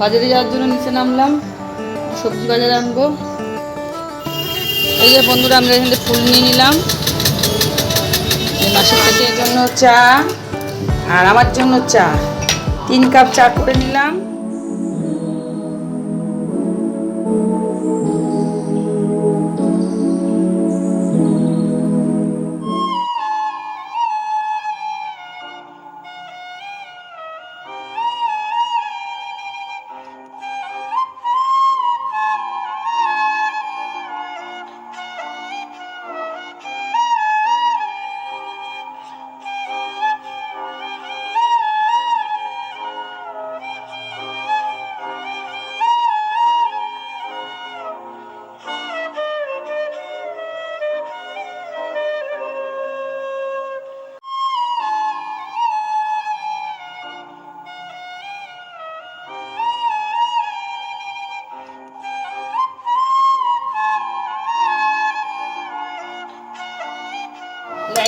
বাজারে যাওয়ার জন্য নিচে নামলাম, সবজি বাজারে আনব। এই যে বন্ধুরা, আমরা এখানে ফুল নিয়ে নিলাম। মাসের থেকে জন্য চা, আর আমার জন্য চা। তিন কাপ চা করে নিলাম।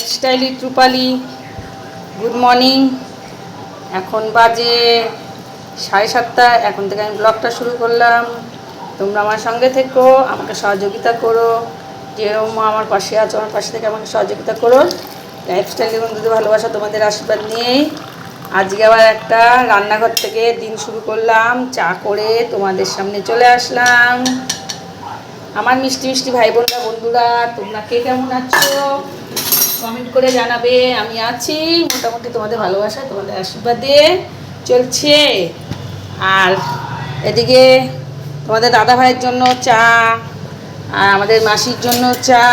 লাইফস্টাইল রূপালি গুড মর্নিং এখন বাজে সাড়ে সাতটা। এখন থেকে আমি ব্লগটা শুরু করলাম। তোমরা আমার সঙ্গে থেকো, আমাকে সহযোগিতা করো। যেরকম আমার পাশে আছো, আমার পাশে থেকে আমাকে সহযোগিতা করো। লাইফস্টাইল বন্ধুদের ভালোবাসা তোমাদের আশীর্বাদ নিয়েই আজকে আবার একটা রান্নাঘর থেকে দিন শুরু করলাম। চা করে তোমাদের সামনে চলে আসলাম। আমার মিষ্টি মিষ্টি ভাই বোনরা বন্ধুরা, তোমরা কে কেমন আছো? কমেন্ট করে জানাবে। আমি আছি, মোটামুটি তোমাদের ভালোবাসা তোমাদের আশীর্বাদে চলছে। আর এদিকে তোমাদের দাদা ভাইয়ের জন্য চা, আর আমাদের মাসির জন্য চা,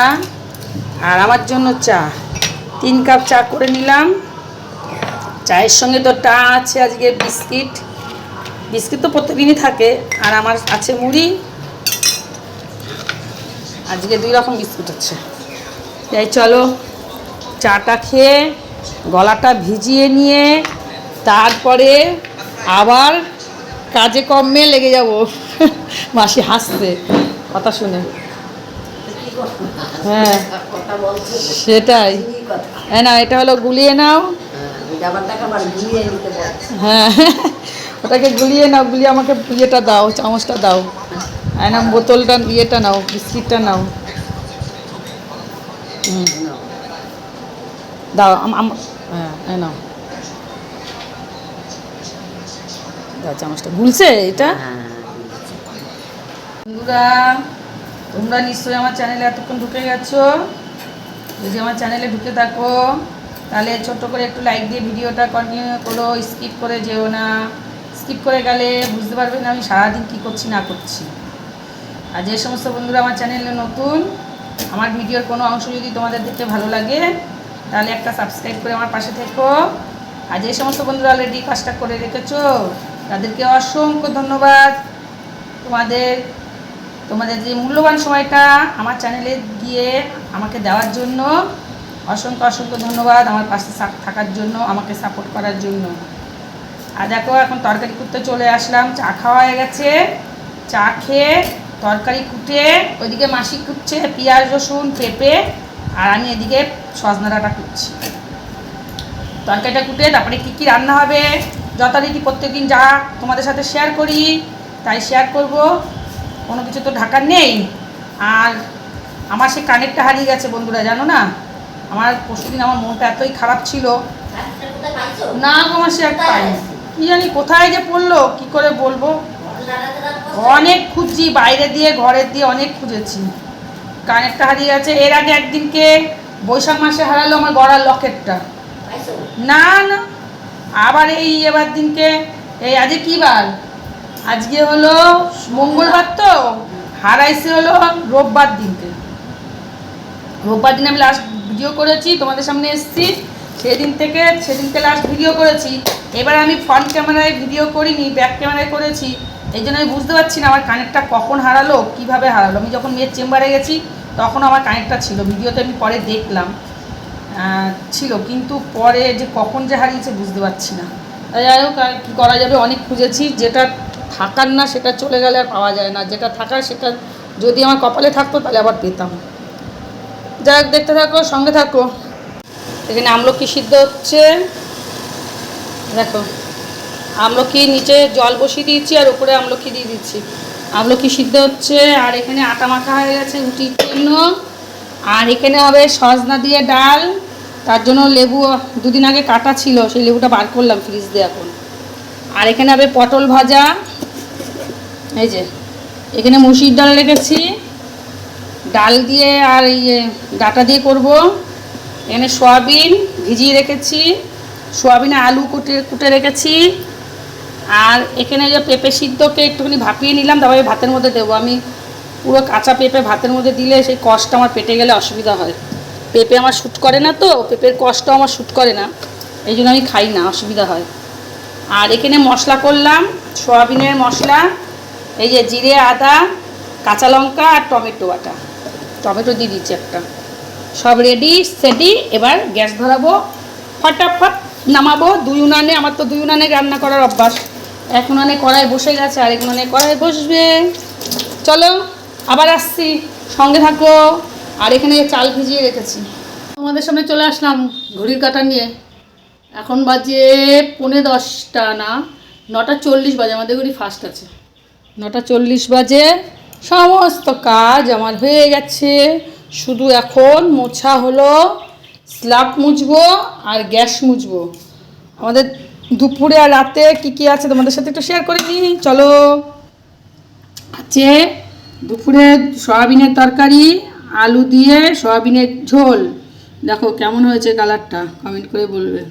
আর আমার জন্য চা। তিন কাপ চা করে নিলাম। চায়ের সঙ্গে তো টা আছে আজকে, বিস্কিট। বিস্কিট তো প্রত্যেকদিনই থাকে, আর আমার আছে মুড়ি। আজকে দুই রকম বিস্কুট আছে তাই চলো। চাটা খেয়ে গলাটা ভিজিয়ে নিয়ে তারপরে আবার কাজে কমে লেগে যাব। মাসি হাসতে কথা শুনে। হ্যাঁ সেটাই। হ্যাঁ না, এটা হলো গুলিয়ে নাও। হ্যাঁ ওটাকে গুলিয়ে নাও, গুলিয়ে আমাকে ইয়েটা দাও, চামচটা দাও। আর না বোতলটা ইয়েটা নাও, বিস্কিটটা নাও। হুম। দাও আম আম হ্যাঁ নাও দাও চামচটা এটা বন্ধুরা তোমরা নিশ্চয়ই আমার চ্যানেলে এতক্ষণ ঢুকে গেছো যদি আমার চ্যানেলে ঢুকে থাকো তাহলে ছোট্ট করে একটু লাইক দিয়ে ভিডিওটা কন্টিনিউ করো স্কিপ করে যেও না স্কিপ করে গেলে বুঝতে পারবে না আমি সারাদিন কী করছি না করছি আর যে সমস্ত বন্ধুরা আমার চ্যানেলে নতুন আমার ভিডিওর কোনো অংশ যদি তোমাদের দেখতে ভালো লাগে তাহলে একটা সাবস্ক্রাইব করে আমার পাশে থেকো। আর যে সমস্ত বন্ধুরা অলরেডি কাজটা করে রেখেছো, তাদেরকে অসংখ্য ধন্যবাদ। তোমাদের তোমাদের যে মূল্যবান সময়টা আমার চ্যানেলে গিয়ে আমাকে দেওয়ার জন্য, অসংখ্য অসংখ্য ধন্যবাদ আমার পাশে থাকার জন্য, আমাকে সাপোর্ট করার জন্য। আর দেখো, এখন তরকারি করতে চলে আসলাম, চা খাওয়া হয়ে গেছে। চা খেয়ে তরকারি কুটে, ওইদিকে মাসি কুটছে পেঁয়াজ, রসুন, পেঁপে আর আমি এদিকে সজনা ডাঁটা কুটছি। তরকারিটা কুটে তারপরে কী কী রান্না হবে যথারীতি প্রত্যেকদিন যা তোমাদের সাথে শেয়ার করি তাই শেয়ার করব। কোনো কিছু তো ঢাকার নেই। আর আমার সে কানেরটা হারিয়ে গেছে বন্ধুরা জানো না? আমার পরশুদিন আমার মনটা এতই খারাপ ছিল। না আমার সে এক পাইনি। কি জানি কোথায় যে পড়ল কি করে বলব? অনেক খুঁজছি বাইরে দিয়ে ঘরের দিয়ে অনেক খুঁজেছি। কানেরটা হারিয়ে গেছে এর আগে একদিনকে বৈশাখ মাসে হারালো আমার গড়ার লকেটটা। না না। আবার এই এবার দিনকে এই আজকে কি বার? আজকে হলো মঙ্গলবার তো। হারাইছে হলো রোববার দিনকে রোববার দিন আমি লাস্ট ভিডিও করেছি, তোমাদের সামনে এসেছি। সেদিন থেকে, সেদিনকে লাস্ট ভিডিও করেছি। এবার আমি ফ্রন্ট ক্যামেরায় ভিডিও করিনি ব্যাক ক্যামেরায় করেছি। এই জন্য আমি বুঝতে পারছি না আমার কানেরটা কখন হারালো, কীভাবে হারালো। আমি যখন মেয়ের চেম্বারে গেছি তখন আমার কানেরটা ছিল, ভিডিওতে আমি পরে দেখলাম ছিল, কিন্তু পরে যে কখন যে হারিয়েছে বুঝতে পারছি না। যাই হোক, আর কী করা যাবে, অনেক খুঁজেছি, যেটা থাকার না সেটা চলে গেলে আর পাওয়া যায় না, যেটা থাকার সেটা যদি আমার কপালে থাকতো তাহলে আবার পেতাম। যাই হোক, দেখতে থাকো, সঙ্গে থাকো। এখানে আমলকি সিদ্ধ হচ্ছে। দেখো, আমলকি নিচে জল বসিয়ে দিয়েছি আর উপরে আমলকি দিয়ে দিচ্ছি। আমলকি সিদ্ধ হচ্ছে? আর এখানে আটা মাখা হয়ে গেছে রুটির জন্য। আর এখানে হবে সজনা দিয়ে ডাল। তার জন্য লেবু, দুদিন আগে কাটা ছিল, সেই লেবুটা বার করলাম ফ্রিজ দিয়ে এখন। আর এখানে হবে পটল ভাজা। এই যে, এখানে মুসির ডাল রেখেছি। ডাল দিয়ে আর এই যে ডাটা দিয়ে করব। এখানে সয়াবিন ভিজিয়ে রেখেছি। সয়াবিনে আলু কুটে কুটে রেখেছি। আর এখানে যে পেঁপে সিদ্ধকে একটুখানি ভাপিয়ে নিলাম, তারপরে ভাতের মধ্যে দেবো। আমি পুরো কাঁচা পেঁপে ভাতের মধ্যে দিলে সেই কষটা আমার পেটে গেলে অসুবিধা হয়। পেঁপে আমার শ্যুট করে না তো, পেঁপের কষ্ট আমার শ্যুট করে না। এই জন্য আমি খাই না, অসুবিধা হয়। আর এখানে মশলা করলাম, সয়াবিনের মশলা, এই যে জিরে, আদা, কাঁচা লঙ্কা আর টমেটো আটা টমেটো দিয়ে দিচ্ছি একটা। সব রেডি সেডি এবার গ্যাস ধরাবো। ফটাফট নামাবো। দুই উনানে, আমার তো দুই উনানে রান্না করার অভ্যাস। এক উনানে কড়াই বসে গেছে, আর এক উনানে কড়াই বসবে। চলো, আবার আসছি, সঙ্গে থাকো। আর এখানে চাল ভিজিয়ে রেখেছি। তোমাদের সামনে চলে আসলাম ঘড়ির কাটা নিয়ে। এখন বাজে পৌনে দশটা না, নটা চল্লিশ বাজে, আমাদের ঘড়ি ফার্স্ট আছে। নটা চল্লিশ বাজে, সমস্ত কাজ আমার হয়ে গেছে। শুধু এখন মোছা হলো স্ল্যাব মুছবো আর গ্যাস মুছবো। আমাদের দুপুরে আর রাতে কি কি আছে তোমাদের সাথে একটু শেয়ার করে নিই চলো। আছে দুপুরে সয়াবিনের তরকারি, আলু দিয়ে সয়াবিনের ঝোল। দেখো কেমন হয়েছে কালারটা কমেন্ট করে বলবে।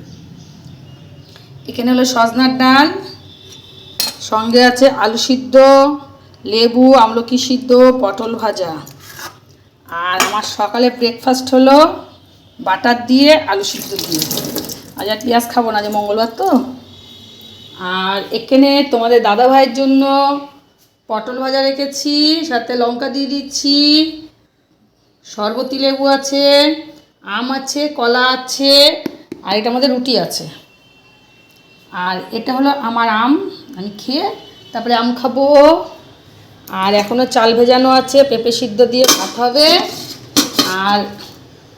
এখানে হলো সজনার ডাল, সঙ্গে আছে আলু সিদ্ধ, লেবু, আমলকি সিদ্ধ, পটল ভাজা। আর আমার সকালে ব্রেকফাস্ট হলো বাটার দিয়ে, আলু সিদ্ধ দিয়ে। আজ আর পেঁয়াজ খাব না যে মঙ্গলবার তো। আর এখানে তোমাদের দাদা ভাইয়ের জন্য পটল ভাজা রেখেছি, সাথে লঙ্কা দিয়ে দিচ্ছি। শরবতি লেবু আছে, আম আছে, কলা আছে, আর এটা আমাদের রুটি আছে। আর এটা হলো আমার আম, আমি খেয়ে তারপরে আম খাব। আর এখনও চাল ভেজানো আছে, পেঁপে সিদ্ধ দিয়ে ভাত হবে। আর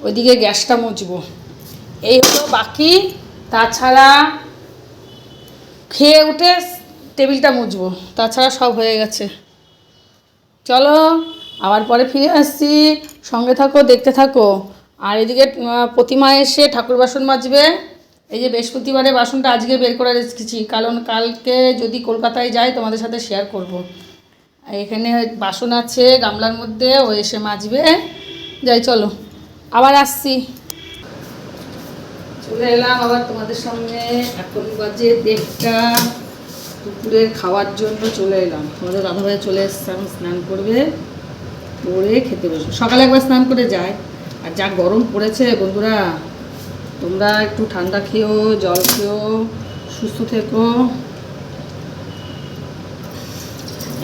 ওইদিকে গ্যাসটা মুছবো। এই হলো বাকি, তাছাড়া খেয়ে উঠে টেবিলটা মুছবো। তাছাড়া সব হয়ে গেছে। চলো, আবার পরে ফিরে আসছি। সঙ্গে থাকো, দেখতে থাকো। আর এদিকে প্রতিমা এসে ঠাকুর বাসন মাজবে। এই যে বৃহস্পতিবারে বাসনটা আজকে বের করে রেখেছি কারণ কালকে যদি কলকাতায় যাই, তোমাদের সাথে শেয়ার করব। এখানে বাসন আছে, গামলার মধ্যে, ও এসে মাজবে। যাই, চলো। আবার আসছি। চলে এলাম আবার তোমাদের সামনে। এখন বাজে দেড়টা। দুপুরের খাওয়ার জন্য চলে এলাম। তোমাদের দাদাভাই চলে এসছে, এখন স্নান করবে। করে খেতে বসবে। সকালে একবার স্নান করে যায়। আর যা গরম পড়েছে বন্ধুরা, তোমরা একটু ঠান্ডা খেও, জল খেও, সুস্থ থেকো।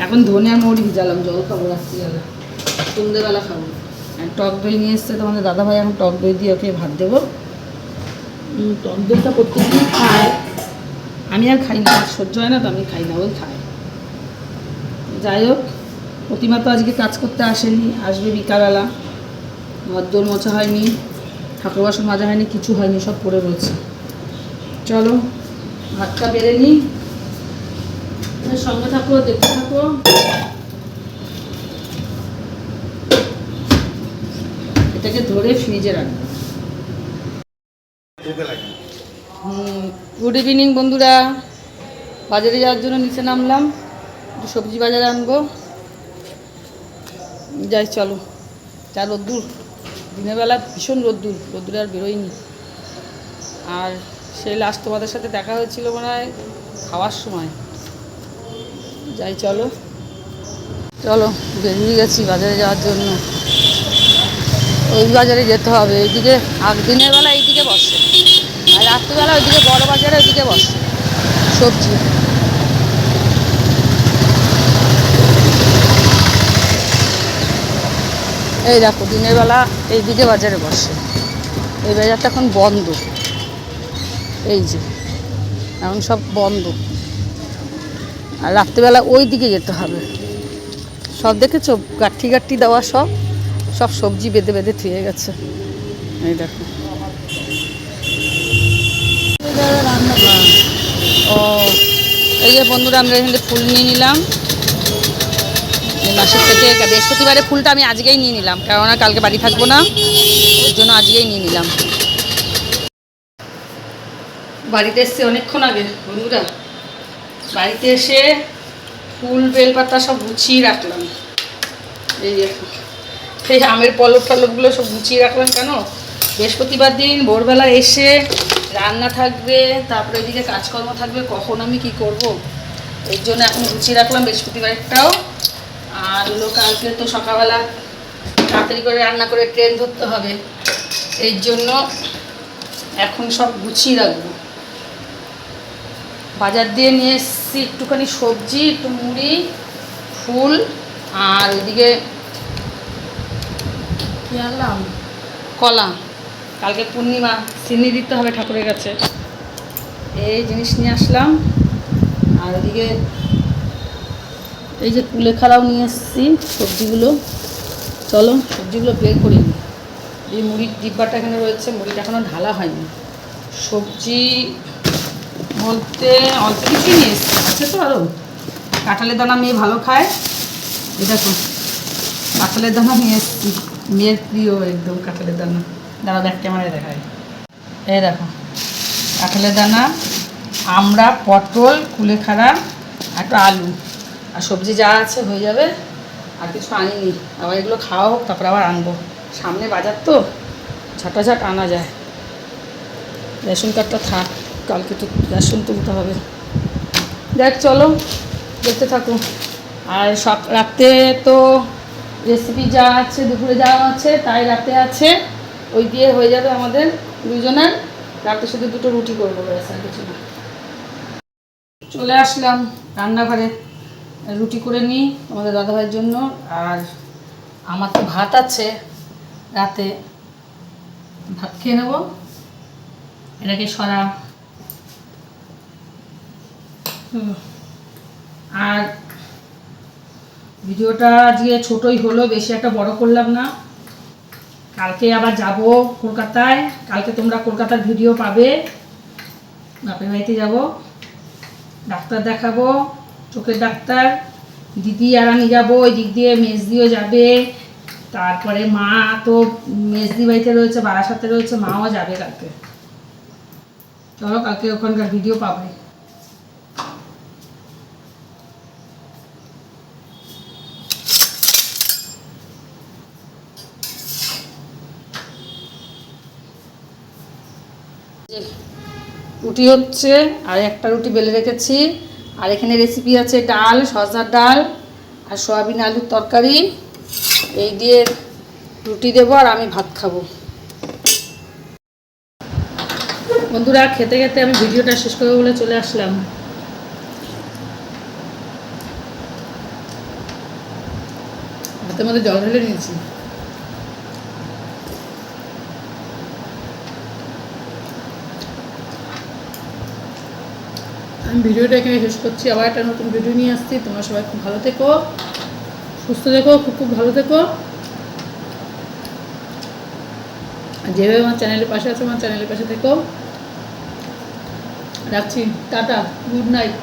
এখন ধনে মৌরি ভিজালাম, জল খাব রাত্রিবেলা। সন্ধ্যেবেলা খাব। টক দই নিয়ে এসছে তোমাদের দাদাভাই এখন টক দই দিয়ে ওকে ভাত দেবো। টক দইটা প্রত্যেকদিন খায়। আমি আর খাই না সহ্য হয় না তো, আমি খাই না, ওই খায়। যাই হোক, প্রতিমা তো আজকে কাজ করতে আসেনি, আসবে বিকালবেলা। ঘরদোর মোছা হয়নি ঠাকুর বাসন মাজা হয়নি, কিছু হয়নি, সব পড়ে রয়েছে। চলো, ভাতটা বেড়ে নিই। সঙ্গে থাকো, দেখতে থাকো। এটাকে ধরে ফ্রিজে রাখব। গুড ইভিনিং বন্ধুরা। বাজারে যাওয়ার জন্য নিচে নামলাম। সবজি বাজারে আনব। যাই চলো। যা রোদ্দুর। দিনের বেলা ভীষণ রোদ্দুর। রোদ্দুরে আর বেরোয়নি আর সেই লাস্ট তোমাদের সাথে দেখা হয়েছিল মনে হয় খাওয়ার সময়। যাই চলো। চলো বেরিয়ে গেছি বাজারে যাওয়ার জন্য। ওই বাজারে যেতে হবে, এইদিকে দিনের বেলা এইদিকে বসে। আর রাত্রিবেলা ওইদিকে বড় বাজারে ওইদিকে বসে, সবজি। এই দেখো, দিনের বেলা এইদিকে বাজারে বসে। এই বাজারটা এখন বন্ধ। এই যে, এখন সব বন্ধ। আর রাত্রিবেলা ওই দিকে যেতে হবে। সব দেখেছ? গাঠি গাঠি দেওয়া সব? সব সবজি বেঁধে বেঁধে থুয়ে গেছে। এই দেখো। ও এই যে বন্ধুরা আমরা এখান থেকে ফুল নিয়ে নিলাম। মাসের থেকে বৃহস্পতিবারে ফুলটা আমি আজকেই নিয়ে নিলাম কেননা কালকে বাড়ি থাকব না ওই জন্য আজকেই নিয়ে নিলাম। বাড়িতে এসছে অনেকক্ষণ আগে বন্ধুরা। বাড়িতে এসে ফুল বেলপাতা সব গুছিয়ে রাখলাম। এই দেখো। সেই আমের পলক টলকগুলো সব গুছিয়ে রাখলাম কেন? বৃহস্পতিবার দিন, ভোরবেলা এসে রান্না থাকবে, তারপরে এদিকে কাজকর্ম থাকবে, কখন আমি কি করব? এর জন্য এখন গুছিয়ে রাখলাম বৃহস্পতিবারটাও। আর হলো কালকে তো সকালবেলা তাড়াতাড়ি করে রান্না করে ট্রেন ধরতে হবে। এর জন্য এখন সব গুছিয়ে রাখব। বাজার দিয়ে নিয়ে এসেছি একটুখানি সবজি, একটু মুড়ি, ফুল, আর ওইদিকে কলা। কালকে পূর্ণিমা, চিনি দিতে হবে ঠাকুরের কাছে। এই জিনিস নিয়ে আসলাম, আর ওইদিকে এই যে কুলেখাড়াও নিয়ে এসেছি সবজিগুলো। চলো, সবজিগুলো বের করি। এই মুড়ির ডিব্বাটা এখানে রয়েছে, মুড়িটা এখনও ঢালা হয়নি। সবজি বলতে অল্প কিছুই নিয়ে এসছি, আছে তো আরও কাঁঠালের দানা মেয়ে ভালো খায়। এটা দেখো, কাঁঠালের দানা নিয়ে এসছি। মেয়ের প্রিয় একদম কাঁঠালের দানা। দাঁড়া ব্যাক ক্যামেরায় দেখায় এই দেখো, কাঁঠালের দানা, আমরা, পটল কুলেখাড়া একটু আলু। আর সবজি যা আছে হয়ে যাবে, আর কিছু আনিনি। আবার এগুলো খাওয়া হোক, তারপর আবার আনব। সামনে বাজার তো, ঝটাঝট আনা যায়। রেশন কার্ডটা থাক, কালকে তো রেশন তুলতে হবে। দেখ, চলো, দেখতে থাকো। আর সব রাতে তো রেসিপি যা আছে, দুপুরে যা আছে, তাই রাতে আছে। ওই দিয়ে হয়ে যাবে আমাদের দুজনের। রাতে শুধু দুটো রুটি করব কিছু না। চলে আসলাম রান্নাঘরে। রুটি করে নিই আমাদের দাদাভাইয়ের জন্য। আর আমার তো ভাত আছে রাতে। ভাত খেয়ে নেব। এটাকে সরা। আর ভিডিওটা আজকে ছোটই হলো, বেশি একটা বড় করলাম না। কালকে আবার যাব কলকাতায়। কালকে তোমরা কলকাতার ভিডিও পাবে। বাপের বাড়িতে যাব। ডাক্তার দেখাবো। চোখের ডাক্তার। দিদি আর আমি যাব। ওই দিক দিয়ে মেজদিও যাবে। তারপরে মা তো মেজদি বাড়িতে রয়েছে, বারাসাতে রয়েছে, মাও যাবে কালকে। চলো, কালকে ওখানকার ভিডিও পাবে। রুটি হচ্ছে, আর একটা রুটি বেলে রেখেছি। আর এখানে রেসিপি আছে ডাল সজার ডাল, আর সয়াবিন আলুর তরকারি। এই দিয়ে রুটি দেবো আর আমি ভাত খাব। বন্ধুরা, খেতে খেতে আমি ভিডিওটা শেষ করব বলে চলে আসলাম। হাতের মধ্যে জল ঢেলে নিয়েছি। আমি ভিডিওটা এখানে শেষ করছি। আবার একটা নতুন ভিডিও নিয়ে আসছি। তোমরা সবাই খুব ভালো থেকো, সুস্থ থেকো, খুব খুব ভালো থেকো। যেভাবে আমার চ্যানেলের পাশে আছো, আমার চ্যানেলের পাশে থেকো। রাখছি। টাটা। Good night.